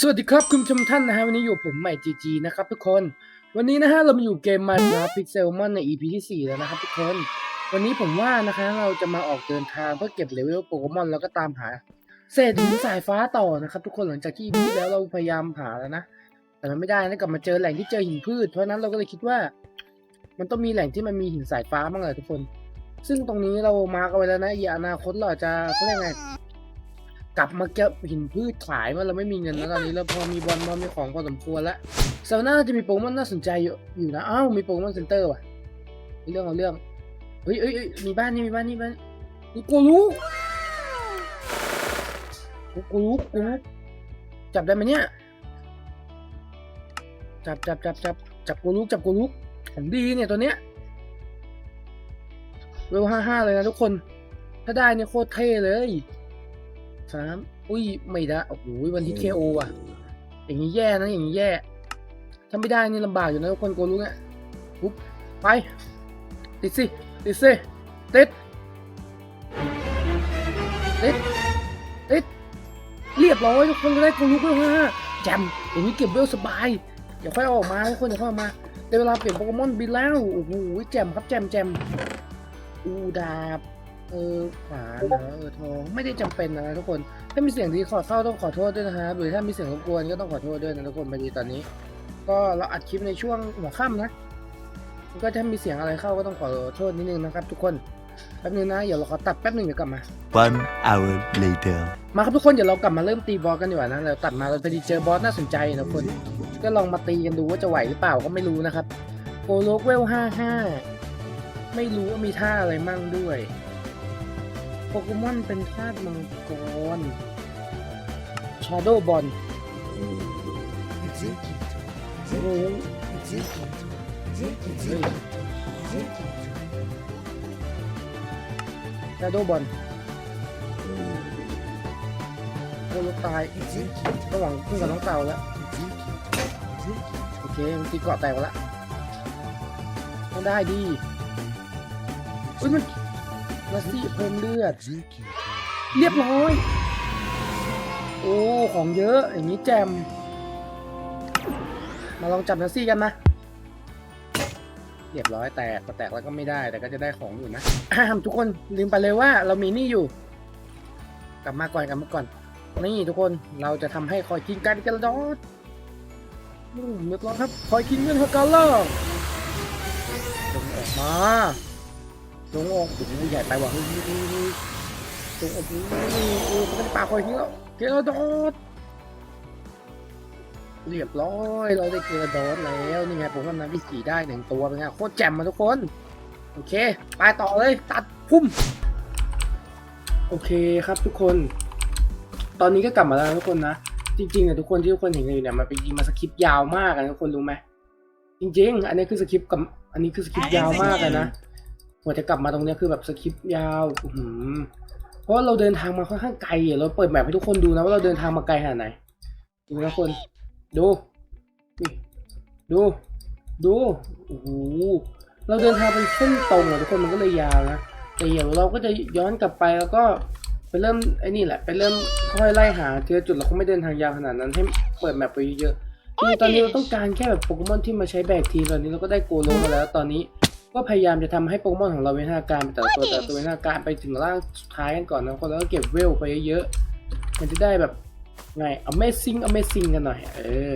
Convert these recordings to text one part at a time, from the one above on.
สวัสดีครับคุณผู้ชมท่านนะฮะวันนี้อยู่ผมใหม่จีจีนะครับทุกคน วันนี้นะฮะเรามาอยู่เกม Minecraft Pixelmon ใน EP ที่ 4 แล้วนะครับทุกคน วันนี้ผมว่านะคะเราจะมาออกเดินทางเพื่อเก็บเลเวลโปเกมอนแล้วก็ตามหาเศษหินสายฟ้าต่อนะครับทุกคนหลังจากที่ EP ที่แล้วเราพยายามหาแล้วนะ แต่มันไม่ได้นะกลับมาเจอแหล่งที่เจอหินพืช เพราะนั้นเราก็เลยคิดว่า มันต้องมีแหล่งที่มันมีหินสายฟ้าบ้างเลยทุกคน ซึ่งตรงนี้เรามาร์กเอาไว้แล้วนะอย่าอนาคตเราจะเขาเรียกไง กลับมาเก็บหินพืชขายเมื่อเราไม่มีเงินแล้วตอนนี้เราพอมีบอลพอมีของพอสมควรแล้วเซาน่าจะมีโปเกมอนน่าสนใจอยู่อยู่นะอ้าวมีโปเกมอนเซ็นเตอร์ว่ะเรื่องเอาเรื่องเฮ้ยเอ้ยเอ้ยมีบ้านนี่มีบ้านนี่บ้านนี่กูรู้กูกูรู้กูรู้จับได้ไหมเนี่ยจับจับจับจับจับกูรู้จับกูรู้ของดีเนี่ยตัวเนี้ยเวลห้าห้าเลยนะทุกคน ถ้าได้เนี่ยโคตรเท่เลย สามอุ้ยไม่ได้โอ้โหวันที่เคโออะ อย่างนี้แย่นะอย่างนี้แย่ถ้าไม่ได้นี่ลำบากอยู่นะทุกคนโกรู้เนี่ยปุ๊บไปติดสิติดสิติดติดติดเรียบร้อยทุกคนก็ได้โกรู้ก็มาแจมอย่างนี้เก็บเวลสบายเดี๋ยวค่อยเอาออกมาทุกคนเดี๋ยวค่อยเอามาได้เวลาเปลี่ยนโปเกมอนบินแล้วโอ้โหแจมครับแจมแจมอูดาบ เออขวานเหรอเออทองไม่ได้จำเป็นนะทุกคน ถ้ามีเสียงดีขอเข้าต้องขอโทษด้วยนะครับหรือถ้ามีเสียงรบกวนก็ต้องขอโทษด้วยนะทุกคนพอดีตอนนี้ ก็เราอัดคลิปในช่วงหัวค่ำนะก็ถ้ามีเสียงอะไรเข้าก็ต้องขอโทษนิดนึงนะครับ ทุกคนแป๊บนึงนะเดี๋ยวเราขอตัดแป๊บนึงเดี๋ยวกลับมา One hour later. มาครับทุกคนเดี๋ยวเรากลับมาเริ่มตีบอสกันดีกว่านะเราตัดมาเราพอดีเจอบอสน่าสนใจนะทุกคน ก็ลองมาตีกันดูว่าจะไหวหรือเปล่าก็ไม่รู้นะครับโกโลกเวลห้าห้าไม่รู้ว่ามีท่าอะไรมั่งด้วยโป เกมอนเป็นธาตุมังกรชาโดบอลโอ้ชาโดบอลโอ้ลูกตายระหว่างขึ้นกับน้องเต่าแล้ว โอเคมันตีเกาะแตกไปละต้องได้ดีอุ้ยมัน ลัสซี่เพิ่มเลือด เรียบร้อย โอ้ ของเยอะอย่างนี้แจม มาลองจับนัสซี่กันนะเรียบร้อยแตกพอแตกแล้วก็ไม่ได้แต่ก็จะได้ของอยู่นะอ่ามทุกคนลืมไปเลยว่าเรามีนี่อยู่ กลับมาก่อนกลับมาก่อน นี่ทุกคนเราจะทำให้คอยกินกันกันดอดอืมเรียบร้อยครับ คอยกินเงินฮักการ่าจงออกมา จงออกโอ้โหใหญ่ไปว่ะเฮ้ยเฮ้ยเฮ้ยเฮ้ยจงออกมาเออมันเป็นปลาคอยทิ้งแล้วเกลดอดเรียบร้อยเราได้เกลดอดแล้วนี่ไงผมกำลังที่สี่ได้หนึ่งตัวเป็นไงโคตรแจ่มมาทุกคน โอเค ไปต่อเลยตัดพุ่ม โอเคครับทุกคน ตอนนี้ก็กลับมาแล้วนะทุกคนนะ จริงๆอะทุกคนที่ทุกคนเห็นกันอยู่เนี่ยมันเป็นจริงมาสคริปต์ยาวมากอะทุกคนรู้ไหมจริง ๆ อันนี้คือสคริปต์กับอันนี้คือสคริปต์ยาวมากอะนะก ว่าจะกลับมาตรงนี้คือแบบสคริปต์ยาวเพราะว่าเราเดินทางมาค่อนข้างไกลอะเราเปิดแมปให้ทุกคนดูนะว่าเราเดินทางมาไกลขนาดไหน ดูนะคน ดูนี่ดู ดู โอ้โห เราเดินทางเป็นเส้นตรงอะทุกคนมันก็เลยยาวนะ แต่เดี๋ยวเราก็จะย้อนกลับไปแล้วก็ไปเริ่มไอ้นี่แหละ ไปเริ่มค่อยไล่หาเจอจุดเราคงไม่เดินทางยาวขนาดนั้นให้เปิดแมปไปเยอะๆคือตอนนี้เราต้องการแค่แบบโปเกมอนที่มาใช้แบกทีมตอนนี้เราก็ได้โกโลมาแล้วตอนนี้ ก็พยายามจะทำให้โปเกมอนของเราเวนทนาการไปแต่ละตัวแต่ละตัวเวนทนาการไปถึงร่างสุดท้ายกันก่อนนะคนแล้วก็เก็บเวลไปเยอะๆมันจะได้แบบไง amazing amazing กันหน่อย เออ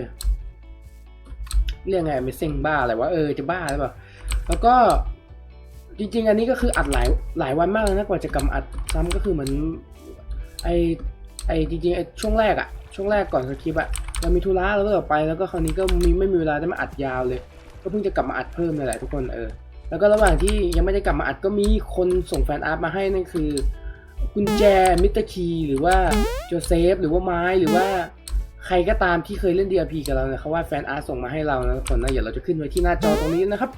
เรียกไง amazing บ้าอะไรวะ เออ จะบ้าหรือเปล่า แล้วก็จริงๆ อันนี้ก็คืออัดหลายหลายวันมากเลยนะกว่าจะกลับมาอัดซ้ำก็คือเหมือนไอไอจริงๆไอช่วงแรกอะช่วงแรกก่อนสคริปต์อะเรามีธุระเราก็ออกไปแล้วก็คราวนี้ก็มีไม่มีเวลาได้มาอัดยาวเลย ก็เพิ่งจะกลับมาอัดเพิ่มเลยแหละทุกคนเออ แล้วก็ระหว่างที่ยังไม่ได้กลับมาอัดก็มีคนส่งแฟนอาร์ตมาให้นั่นคือ กุญแจมิสเตอร์คีหรือว่าโจเซฟหรือว่าไม้หรือว่าใครก็ตามที่เคยเล่น DRP กับเราเนี่ยเขาว่าแฟนอาร์ตส่งมาให้เรานะทุกคนนะเดี๋ยวเราจะขึ้นไว้ที่หน้าจอตรงนี้นะครับ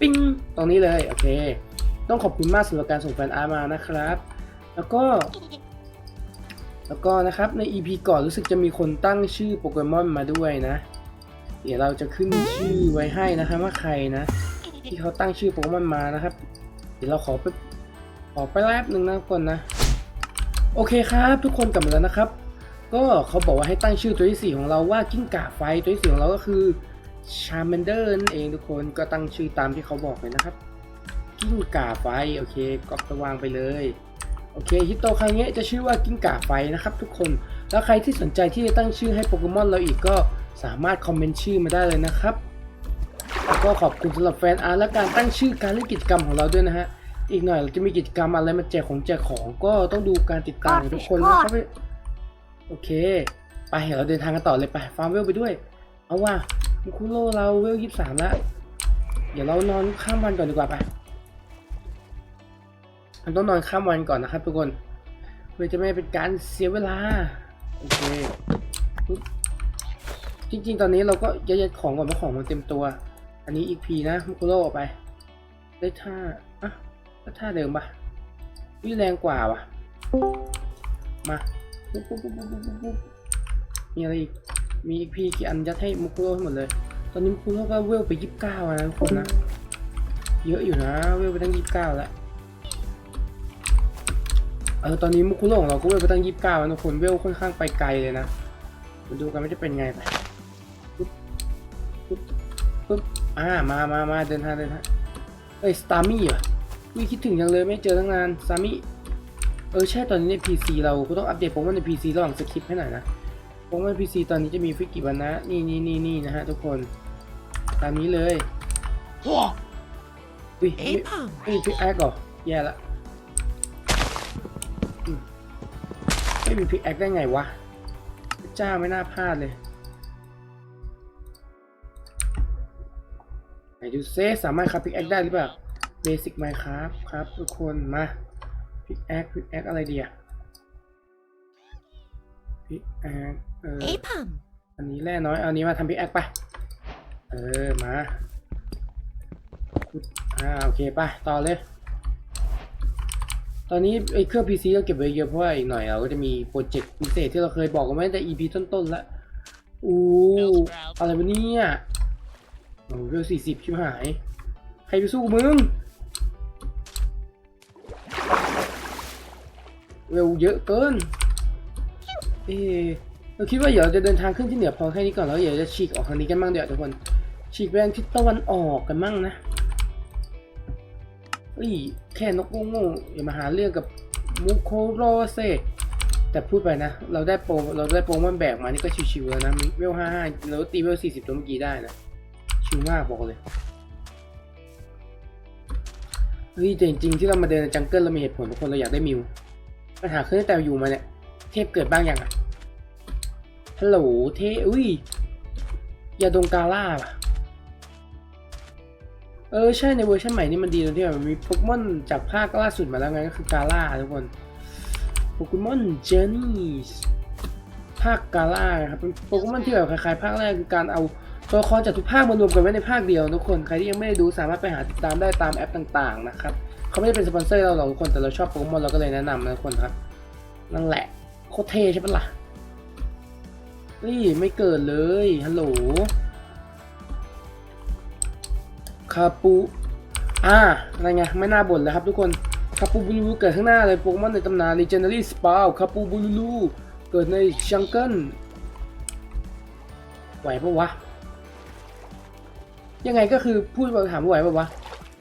ปิ้งตรงนี้เลยโอเค ต้องขอบคุณมากสำหรับการส่งแฟนอาร์ตมานะครับ แล้วก็ แล้วก็นะครับใน EP ก่อนรู้สึกจะมีคนตั้งชื่อโปเกมอนมาด้วยนะ เดี๋ยวเราจะขึ้นชื่อไว้ให้นะครับว่าใครนะ ที่เขาตั้งชื่อโปเกมอนมานะครับ เดี๋ยวเราขอไปขอไปแป๊บหนึ่งนะทุกคนนะ โอเคครับทุกคนกลับมาแล้วนะครับ ก็เขาบอกว่าให้ตั้งชื่อตัวที่สี่ของเราว่ากิ้งก่าไฟตัวที่สี่ของเราก็คือชา m มนเดอร์นั่นเองทุกคนก็ตั้งชื่อตามที่เขาบอกเลยนะครับ กิ้งก่าไฟโอเคก็ไปวางไปเลยโอเคฮิตโตครั้งนี้จะชื่อว่ากิ้งก่าไฟนะครับ ทุกคนแล้วใครที่สนใจที่จะตั้งชื่อให้โปเกมอนเราอีกก็สามารถคอมเมนต์ชื่อมาได้เลยนะครับ ก็ขอบคุณสำหรับแฟนอาร์ตและการตั้งชื่อการเล่นกิจกรรมของเราด้วยนะฮะ อีกหน่อยเราจะมีกิจกรรมอะไรมาแจกของแจกของก็ต้องดูการติดตามของทุกคนนะครับโอเค ไปเดี๋ยวเราเดินทางกันต่อเลยไปฟาร์มเวลไปด้วย เอาว่ามุคุโร่เราเวลยี่สามแล้วเดี๋ยวเรานอนข้ามวันก่อนดีกว่าไปเราต้องนอนข้ามวันก่อนนะครับทุกคนเพื่อจะไม่ให้เป็นการเสียเวลาโอเคปึ๊บจริงๆ ตอนนี้เราก็ยัดๆของก่อนเพราะของมันเต็มตัว อันนี้อีกพีนะมุคุโร่ไป ได้ท่าอะได้ท่าเดิมปะวิ่แรงกว่าว่ะมาปุ๊บปุ๊บปุ๊บปุ๊บปุ๊บปุ๊บมีอะไรอีก มีอีกพีกี่อันยัดให้มุคุโร่ให้หมดเลย ตอนนี้มุคุโร่ก็เวลไปยี่สิบเก้านะทุกคนนะ เยอะอยู่นะ เวลไปตั้งยี่สิบเก้าแล้วเออตอนนี้มุคุโร่ของเราก็เวลไปตั้งยี่สิบเก้าแล้วทุกคนเวลค่อนข้างไปไกลเลยนะมาดูกันว่าจะเป็นไงไปปุ๊บปุ๊บปุ๊บ อ่ามามามาเดินทางเดินทางเอ้ยสตาร์มี่เหรอวิคิดถึงยังเลยไม่เจอตั้งนานสตาร์มี่เออใช่ตอนนี้ใน PC เราก็ต้องอัปเดตโปเกมอนใน PC ระหว่างสคริปต์ให้หน่อยนะโปเกมอน PC ตอนนี้จะมีฟิกกี่วันนะนี่นี่นี่นี่นะฮะทุกคนตามนี้เลยอุ้ยไม่ Apom. ไม่มีพิกแอคหรอแย่ละอืมไม่มีพิกแอคได้ไงวะพระเจ้าไม่น่าพลาดเลย ไหนดูเซสามารถครับพิกแอคได้หรือเปล่าเบสิกไมครับครับ ทุกคนมาพิกแอคพิกแอคอะไรดีอะพิกแอคเออ Apom. อันนี้แร่น้อยเอาอันนี้มาทำพิกแอคไปเออมาอ่าโอเคไปต่อเลย ตอนนี้ไอ้เครื่อง PC เราเก็บไว้เยอะเพราะว่าอีกหน่อยเราก็จะมีโปรเจกต์พิเศษที่เราเคยบอกกันไว้ตั้งแต่ EP ต้นๆแล้วอู้อะไรวะเนี่ย โอ้เรือสี่สิบชิบหาย ใครไปสู้มึงเร็วเยอะเกินเออเราคิดว่าเดี๋ยวเราจะเดินทางขึ้นที่เหนือพอแค่นี้ก่อนแล้วเดี๋ยวจะฉีกออกทางนี้กันบ้างเดี๋ยวทุกคน ฉีกไปทางทิศตะวันออกกันมั่งนะเฮ้ยแค่นกโง่ๆอย่ามาหาเรื่องกับมุโคโรเซแต่พูดไปนะ เราได้โปรเราได้โปรมันแบกมานี่ก็ชิวๆแล้วนะเวลห้าห้าแล้วตีเวลสี่สิบตัวเมื่อกี้ได้นะ ชิวมากบอกเลยเฮ้ยแต่จริงๆที่เรามาเดินในจังเกิลเรามีเหตุผลทุกคนเราอยากได้มิวปัญหาคือตั้งแต่อยู่มาเนี่ยเทพเกิดบ้างยังอะฮัลโหลเทอุ้ยยาดงกาล่าป่ะเออใช่ในเวอร์ชันใหม่นี่มันดีตรงที่แบบมีโปเกมอนจากภาคล่าสุดมาแล้วไงก็คือกาล่าทุกคนโปเกมอนเจอร์นี่ภาคกาล่าครับเป็นโปเกมอนที่แบบคล้ายๆ ภาคแรกคือการเอา ตัวละครจากทุกภาคมารวมกันไว้ในภาคเดียวทุกคน ใครที่ยังไม่ได้ดูสามารถไปหาติดตามได้ตามแอปต่างๆนะครับเขาไม่ได้เป็นสปอนเซอร์เราหรอกทุกคนแต่เราชอบโปเกมอนเราก็เลยแนะนำนะทุกคนครับ นั่นแหละโคตรเท่ใช่ปะล่ะนี่ไม่เกิดเลยฮัลโหลคาปูอ่าอะไรไงไม่น่าบ่นเลยครับทุกคนคาปูบูลูเกิดข้างหน้าเลยโปเกมอนในตำนาน Legendary Sprout คาปูบูลูเกิดในจังเกิลไหวปะวะ ยังไงก็คือพูดมาถามว่าไหวปะวะ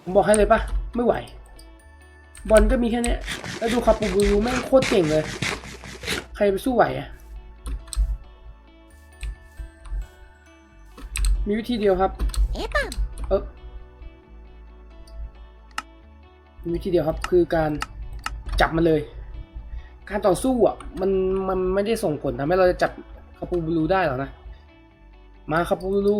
ผมบอกให้เลยปะไม่ไหว บอลก็มีแค่เนี้ยแล้วดูคาปูบูลูแม่งโคตรเก่งเลย ใครไปสู้ไหวอะมีวิธีเดียวครับ Apom. เออมีวิธีเดียวครับคือการจับมันเลย การต่อสู้อะมันมันไม่ได้ส่งผลทำให้เราจะจับคาปูบูรูได้หรอกนะ มาคาปูบูรู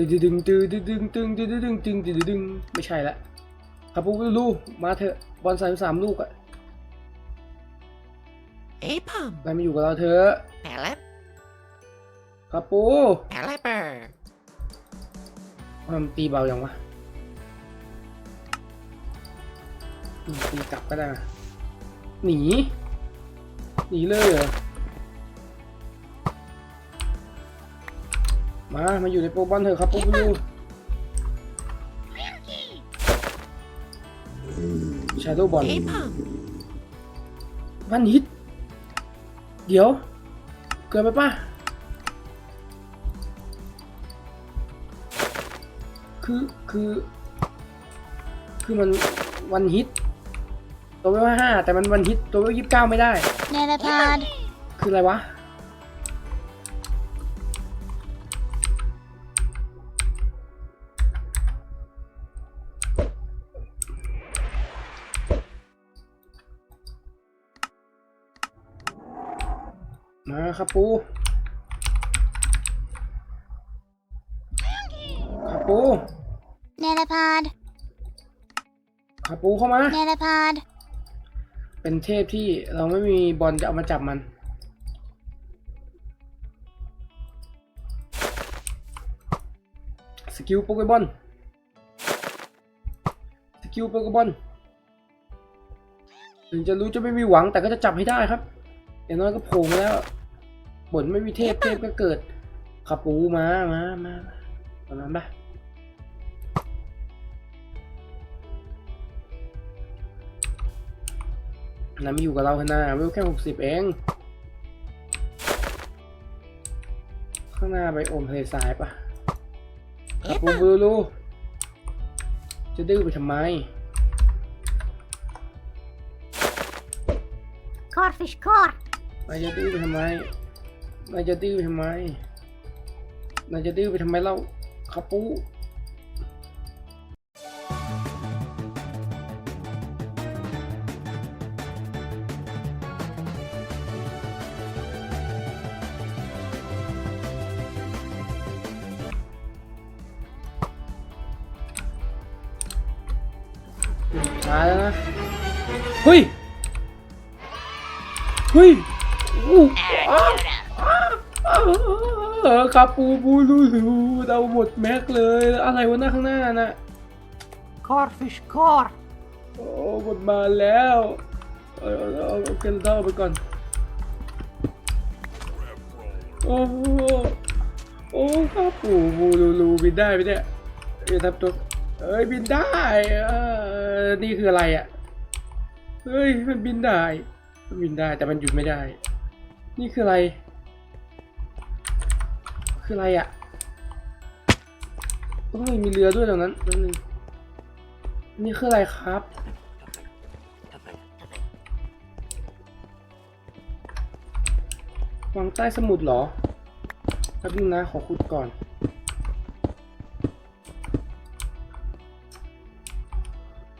ตึงตึงตึงตึงตึงตึงตึงตึงตึงตึงตึงตึงไม่ใช่ละคาปูบูรูมาเถอะบอลสามสามลูกอะ Apom. นายมาอยู่กับเราเถอะ Pelip. คาปู Pelipper. มันตีเบายังวะตีกลับก็ได้หนีหนีเลยเหรอ มามาอยู่ในโปรบอลเถอะครับปุ๊บลูชาโดว์บอล Apom. วันฮิต เดี๋ยว เกินไปปะคือคือ คือมันวันฮิต ตัวไม่ว่าห้าแต่มันวันฮิต ตัวไม่ยี่สิบเก้าไม่ได้เนรพาดคืออะไรวะ ครับปูครับปูเนรพาดครับปูเข้ามาเนรพาดเป็นเทพที่เราไม่มีบอลจะเอามาจับมันสกิลโปเกบอลสกิลโปเกบอลถึงจะรู้จะไม่มีหวังแต่ก็จะจับให้ได้ครับอย่างน้อยก็โผล่มาแล้ว บ่นไม่มีเทพเทพก็เกิดขับปูมามามาตอนนั้นปะนั้นไม่อยู่กับเราขนาดเวลแค่หกสิบเอง ข้างหน้าไปโอมทะเลทรายปะขับปูบูรูจะดื้อไปทำไม คอร์ฟิชคอร์นายจะดื้อไปทำไม นายจะดื้อไปทำไม นายจะดื้อไปทำไมเล่าขับปูตายแล้วนะ เฮ้ย เฮ้ยอู้อ้า วอ้าวอ้าวเออครับปูปูรูรูเราหมดแม็กเลยแล้วอะไรวะหน้าข้างหน้าน่ะคอร์ฟิชคอร์โอ้หมดมาแล้วเออเอาเอาเอาเกลเดอร์ไปก่อน โอ้โหโอ้ครับปูปูรูรูบินได้ไหมเนี่ยเอ้ยทับตัวเอ้ยบินได้เออนี่คืออะไรอะเฮ้ยมันบินได้ มันบินได้แต่มันหยุดไม่ได้ นี่คืออะไร คืออะไรอะโอ้ยมีเรือด้วยตรงนั้นแป๊บนึงนี่คืออะไรครับวางใต้สมุดเหรอแป๊บนึงนะขอขุดก่อน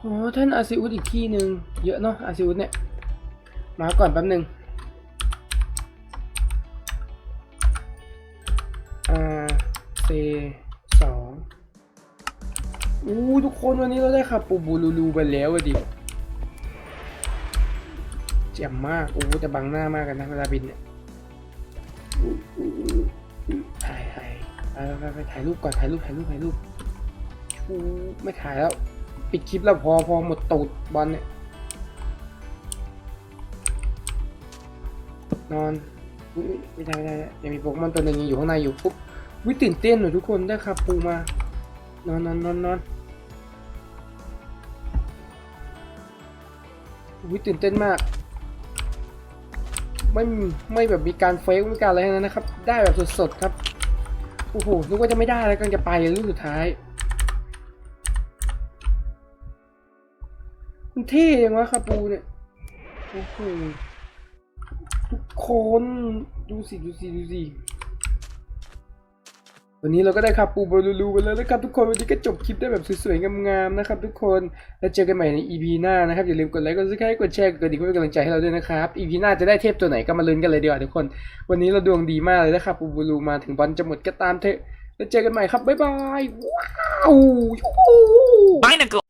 อ๋อท่านอาซิอุสอีกที่หนึ่งเยอะเนาะอาซิอุสเนี่ย มาก่อนแป๊บนึ่ง ซสองอู้ทุกคนวันนี้เราได้ขับปูบูลูลูไปแล้วอะดิเจ๋มมากอู้จะบังหน้ามากกันนะเวลาบินเนี่ยถ่ายถ่ายไปไปไปถ่ายรูปก่อนถ่ายรูปถ่ายรูปถ่ายรูปอู้ไม่ถ่ายแล้ว ปิดคลิปแล้วพอพอหมดตูดบอลเนี่ยนอนไม่ได้ไม่ได้ยังมีโปเกมอนตัวหนึ่งอยู่ข้างในอยู่ปุ๊บ วิตื่นเต้นหน่อยทุกคนได้คาปูมานอนนอนนอนนอนวิตื่นเต้นมาก ไม่ไม่แบบมีการเฟกมีการอะไรทั้งนั้นนะครับ ได้แบบสดๆครับโอ้โหนึกว่าจะไม่ได้แล้วกำลังจะไปลูกสุดท้ายมันเท่ยังวะคาปูเนี่ยโอ้โหทุกคนดูสิดูสิดูสิ วันนี้เราก็ได้คาปูบอลูลูกันแล้วนะครับทุกคนวันนี้ก็จบคลิปได้แบบสวยๆงามๆนะครับทุกคนแล้วเจอกันใหม่ใน EP หน้านะครับอย่าลืมกดไลค์กดซับสไครต์กดแชร์กดกระดิ่งเพื่อเป็นกำลังใจให้เราด้วยนะครับ EP หน้าจะได้เทพตัวไหนก็มาลุ้นกันเลยดีกว่าทุกคน วันนี้เราดวงดีมากเลยนะครับปูบอลูมาถึงบอลจะหมดก็ตามเถอะแล้วเจอกันใหม่ครับบ๊ายบายว้าวยูหู Binacle